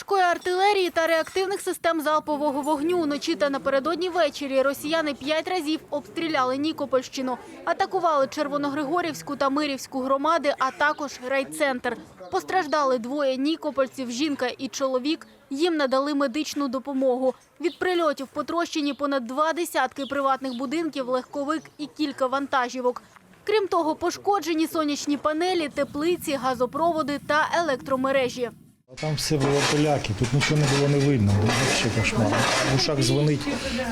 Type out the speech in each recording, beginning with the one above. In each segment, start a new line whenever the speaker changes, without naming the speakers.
Важкої артилерії та реактивних систем залпового вогню уночі та напередодні ввечері росіяни п'ять разів обстріляли Нікопольщину, атакували Червоногригорівську та Мирівську громади, а також райцентр. Постраждали двоє нікопольців, жінка і чоловік. Їм надали медичну допомогу. Від прильотів потрощені понад два десятки приватних будинків, легковик і кілька вантажівок. Крім того, пошкоджені сонячні панелі, теплиці, газопроводи та електромережі.
Там все було поляки, тут нічого не було не видно. Взагалі кошмар. В ушах дзвонить.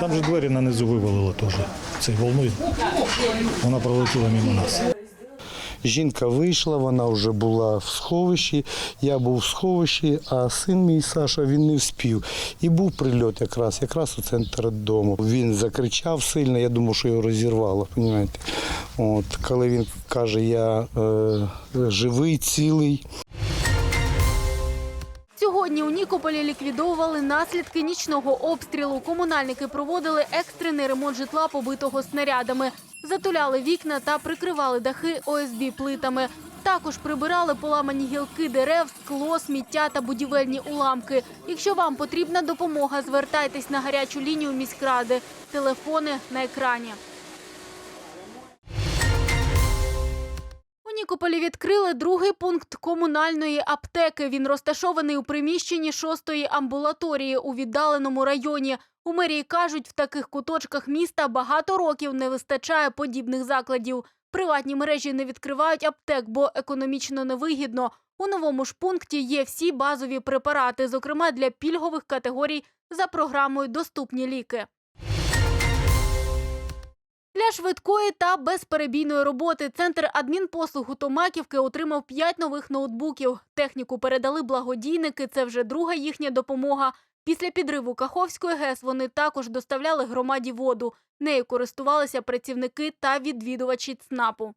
Там же двері на низу вивалило теж. Цей волною. Вона пролетіла мимо нас.
Жінка вийшла, вона вже була в сховищі, я був в сховищі, а син мій Саша він не вспів. І був прильот якраз, якраз у центр дому. Він закричав сильно, я думав, що його розірвало. От, коли він каже, я е, живий, цілий,
Сьогодні у Нікополі ліквідовували наслідки нічного обстрілу. Комунальники проводили екстрений ремонт житла, побитого снарядами. Затуляли вікна та прикривали дахи ОСБ плитами. Також прибирали поламані гілки дерев, скло, сміття та будівельні уламки. Якщо вам потрібна допомога, звертайтесь на гарячу лінію міськради. Телефони на екрані. Нікополі відкрили другий пункт комунальної аптеки. Він розташований у приміщенні шостої амбулаторії у віддаленому районі. У мерії кажуть, в таких куточках міста багато років не вистачає подібних закладів. Приватні мережі не відкривають аптек, бо економічно невигідно. У новому ж пункті є всі базові препарати, зокрема для пільгових категорій за програмою Доступні ліки. Для швидкої та безперебійної роботи центр адмінпослуг у Томаківки отримав 5 нових ноутбуків. Техніку передали благодійники. Це вже друга їхня допомога. Після підриву Каховської ГЕС вони також доставляли громаді воду. Нею користувалися працівники та відвідувачі ЦНАПу.